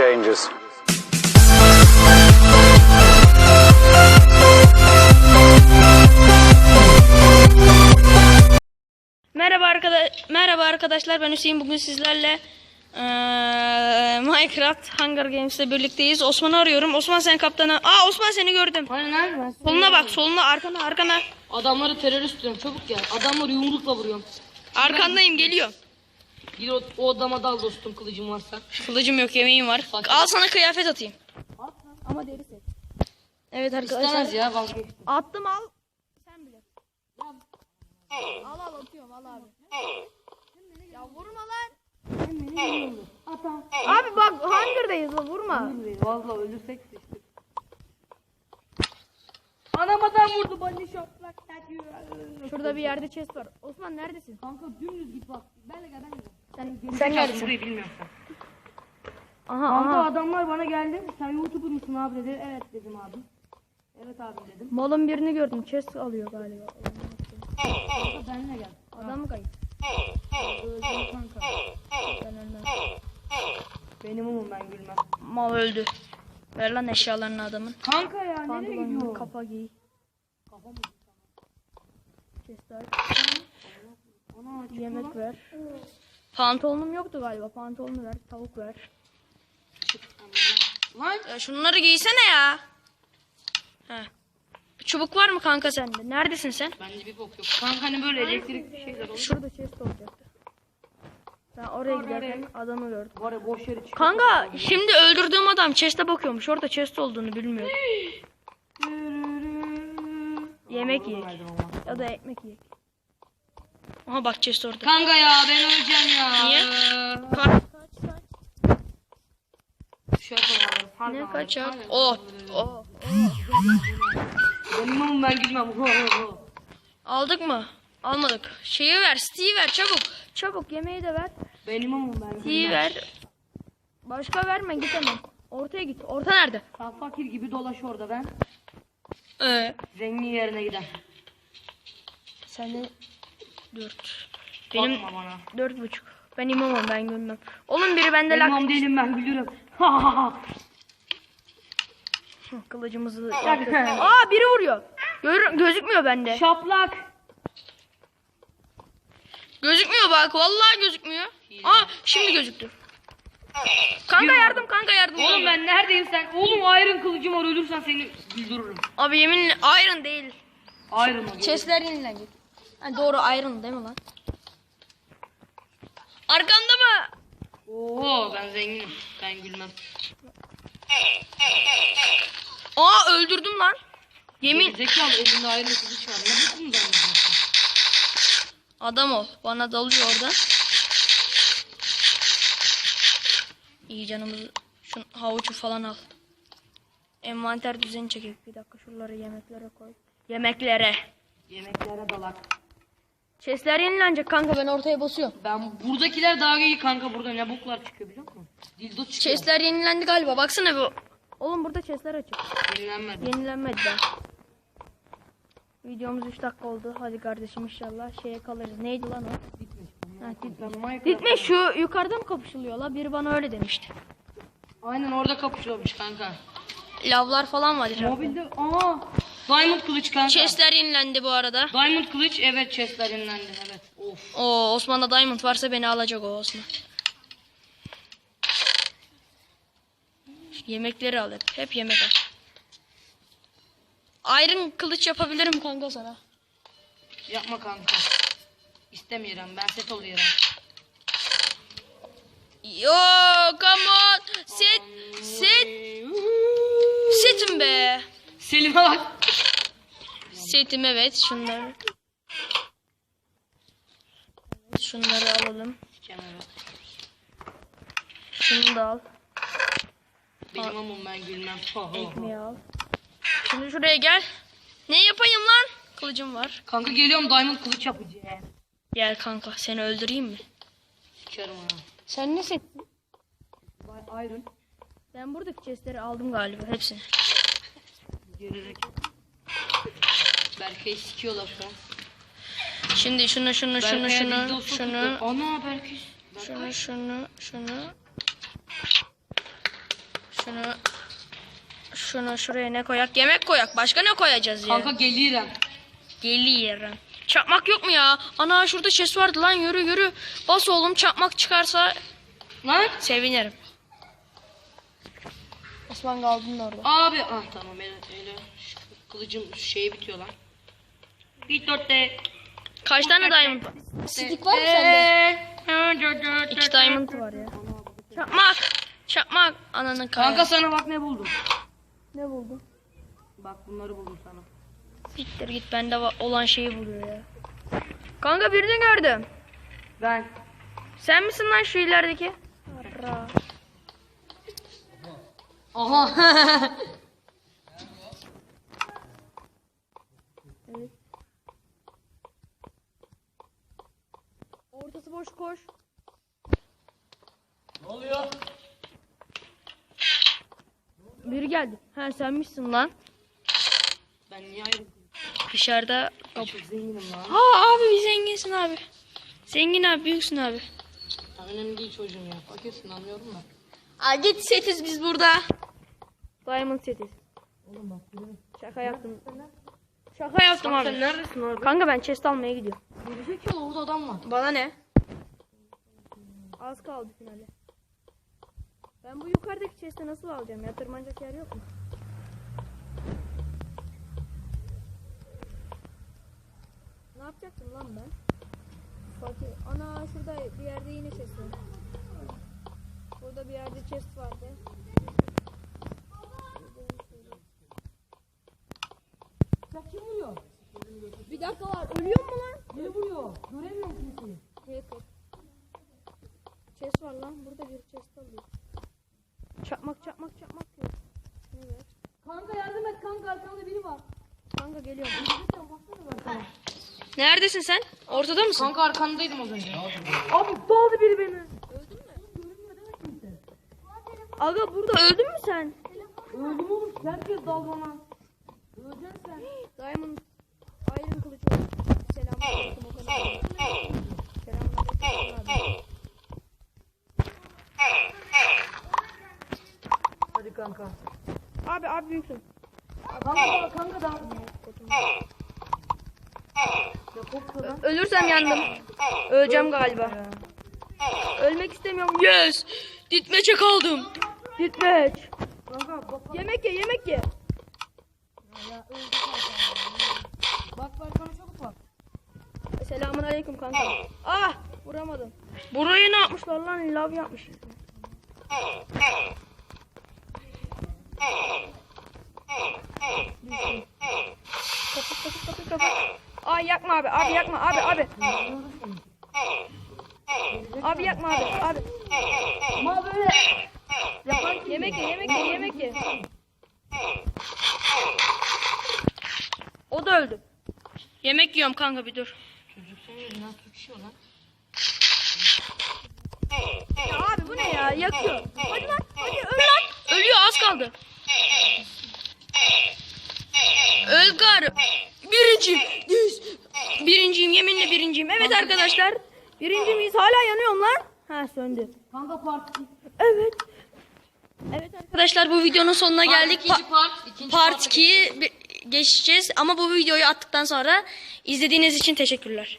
changes. Merhaba arkadaş Merhaba arkadaşlar ben Hüseyin bugün sizlerle eee, Minecraft Hunger Games'le birlikteyiz. Osman'ı arıyorum. Osman sen kaptanı. Aa Osman seni gördüm. Nerede ben? Soluna bak, soluna, arkana, arkana. Adamları terörist diyorum çabuk gel. Adamları yumrukla vuruyorum. Arkandayım, geliyor. Gir o, o adama dal dostum kılıcın varsa. Kılıcım yok, yemeğim var. Bak- Al sana kıyafet atayım. Ama deri set. Evet arkadaşlar. İstemez ya vazgeçtim. Attım al. Sen bile. Al al atıyorum al abi. Ya vurma lan. Abi bak Hunger'dayız o vurma. Valla ölürsek sıçtık. Anam adam vurdu bana şoklak. Şurada bir yerde chest var. Osman neredesin? Kanka dümdüz git bak. Ben de gel ben de gel. Sen, sen neredesin? Burayı bilmiyorum. Aha Kanka aha. adamlar bana geldi. Sen YouTuber musun abi dedi. Evet dedim abi. Evet abi dedim. Malın birini gördüm. Chest alıyor galiba. Kanka benimle gel. Adam mı kayıp? Öldüm kanka. Ben ölmem. Benim umum ben gülmem. Mal öldü. Ver lan eşyalarını adamın. Kanka ya nereye gidiyor? kapa giy. Kafa mı? Chest Yemek ver. Pantolonum yoktu galiba. Pantolonu ver. Tavuk ver. Lan şunları giysene ya. He. Çubuk var mı kanka sende? Neredesin sen? bende bir bok yok. Kanka hani böyle elektrik şeyler olur. Şurada chest olacaktı. Ben oraya giderken adamı gördüm. Var ya boş yere çıkıyor. Kanka şimdi öldürdüğüm adam chest'e bakıyormuş. Orada chest olduğunu bilmiyor. Yemek yiyek. Ya da ekmek yiyek. Aha bak chest orada. Kanka ya ben öleceğim ya. Niye? Ee, Kaç yapalım. Pardon. Ne kaçar? Oh. Oh. Benim ben ho. Aldık mı? Almadık. Şeyi ver, Steve'i ver çabuk. Çabuk yemeği de ver. Benim umum ben Steve'i ver. Başka verme git hemen. Ortaya git. Orta nerede? Sen fakir gibi dolaş orada ben. Ee, Zengin yerine gider. sende dört. Benim Bakma bana. dört buçuk. Ben imamım ben gülmem. Oğlum biri bende Ben lak. imam değilim ben gülürüm. Kılıcımızı yaptık. Aa biri vuruyor. Gör, gözükmüyor bende. Şaplak. Gözükmüyor bak vallahi gözükmüyor. Aa şimdi gözüktü. Kanka yardım kanka yardım. Oğlum ben neredeyim sen? Oğlum iron kılıcım var ölürsen seni güldürürüm. Abi yeminle iron değil. Iron mı? Chestler yenilenecek. Ha, doğru iron değil mi lan? Arkanda mı? Oo ben zenginim. Ben gülmem. Aa öldürdüm lan. Yemin Zekalı elinde iron kılıç var. Ne konuda anladın adam ol. Bana dalıyor orada. İyi canımızı şu havucu falan al. Envanter düzeni çekek. Bir dakika şuraları yemeklere koy. Yemeklere. Yemeklere dalak. Chestler yenilenecek kanka ben ortaya basıyorum. Ben buradakiler daha iyi kanka burada ne boklar çıkıyor biliyor musun? Dildo çıkıyor. Chestler yenilendi galiba. Baksana bu. Oğlum burada chestler açık. Yenilenmedi. Yenilenmedi daha. Videomuz 3 dakika oldu. Hadi kardeşim inşallah şeye kalırız. Neydi lan o? Minecraft- Ditmiş şu yukarıda mı kapışılıyor la? Biri bana öyle demişti. Aynen orada kapışıyormuş kanka. Lavlar falan var. Mobilde aa Diamond kılıç kanka. Chestler yenilendi bu arada. Diamond kılıç evet chestler yenilendi evet. Of. Oo Osman'da diamond varsa beni alacak o Osman. Yemekleri al hep. Hep yemek al. Iron kılıç yapabilirim kanka sana. Yapma kanka. İstemiyorum ben set oluyorum. Yo come on. Set set setim be. Selim'e bak. Setim evet şunları. Şunları alalım. Şunu da al. Benim amım ben gülmem. Ho, ho, ho. Ekmeği al. Şimdi şuraya gel. Ne yapayım lan? Kılıcım var. Kanka geliyorum diamond kılıç yapacağım. Gel kanka seni öldüreyim mi? Sikerim ha. Sen ne set? Vay iron. Ben buradaki chestleri aldım galiba hepsini. Gelerek. Berkay'ı sikiyorlar şu an. Şimdi şunu şunu şunu Berkay'a şunu dildo sokuyor. şunu Ana Berkay. şunu şunu şunu Şunu şunu şuraya ne koyak? Yemek koyak. Başka ne koyacağız ya? Kanka gelirim. Geliyorum. Çakmak yok mu ya? Ana şurada chest vardı lan yürü yürü. Bas oğlum çakmak çıkarsa Lan. sevinirim. Osman kaldın orada. Abi. Ah tamam öyle öyle. Şu kılıcım şey bitiyor lan. Bir dörtte. Kaç tane diamond var? Stick var mı sende? İki diamond var ya. Çakmak. Çakmak. Ananın kaya. Kanka sana bak ne buldum. ne buldun? Bak bunları buldum sana. Siktir git bende olan şeyi buluyor ya. Kanka birini gördüm. Ben. Sen misin lan şu ilerideki? Arra. Aha. Ortası boş koş. ne oluyor? Biri geldi. Ha sen misin lan? Ben niye ayrıldım? Dışarıda. Çok zenginim lan. Ha abi zenginsin abi. Zengin abi büyüksün abi. Ya önemli değil çocuğum ya. Bakıyorsun anlıyorum ben. Aa git setiz biz burada. Diamond setiz. Oğlum bak yürü. Şaka yaptım. Şaka yaptım Sen abi. neredesin abi? Kanka ben chest almaya gidiyorum. Gerizekalı orada adam var. Bana ne? Az kaldı finale. Ben bu yukarıdaki chest'i nasıl alacağım ya? Tırmanacak yer yok mu? Ne yapacaktım lan ben? Fatih, ana şurada bir yerde yine chest var. Burada bir yerde chest vardı. Ya kim vuruyor? Bir dakika var. Ölüyor mu lan? Ne vuruyor? Göremiyorum kimseyi. Hacker. Var lan. Burada bir chest alıyor. Çakmak çakmak çakmak yok. Evet. Kanka yardım et kanka arkamda biri var. Kanka geliyorum. Neredesin sen? Ortada mısın? Kanka arkandaydım az önce. Abi daldı biri beni. Aga burada öldün mü sen? Öldüm oğlum. Herkes bana. Öleceksin sen. Diamond Iron kılıç oldu. Selamünaleyküm o kadar. Selamünaleyküm abi. Hadi kanka. Abi abi büyüksün. Kanka kanka da. Ölürsem yandım. Öleceğim galiba. Ölmek istemiyorum. Yes. Ditmeçe kaldım. Ditmeç. Kanka bak Yemek ye yemek ye. bak bak bana çabuk bak. Selamun aleyküm kanka. Ah vuramadım. Burayı ne yapmışlar lan? Lav yapmış. Kapı kapı kapı kapı. Ay yakma abi. Abi yakma abi abi. Abi yakma abi. Abi. Ama böyle. Yemek ye yemek ye yemek ye. O da öldü. Yemek yiyorum kanka bir dur. Çocuk senin yüzünden tutuşuyor lan. Ya abi bu ne ya? Yakıyor. Hadi lan. Hadi öl lan. Ölüyor az kaldı. Öl gar. Birinciyim. Yüz. Birinciyim. Yeminle birinciyim. Evet arkadaşlar. Birinci miyiz? Hala yanıyorum lan. Ha söndü. Kanka part. Evet. Evet arkadaşlar bu videonun sonuna geldik. İkinci Pa- part. ikinci part 2'yi geçeceğiz ama bu videoyu attıktan sonra izlediğiniz için teşekkürler.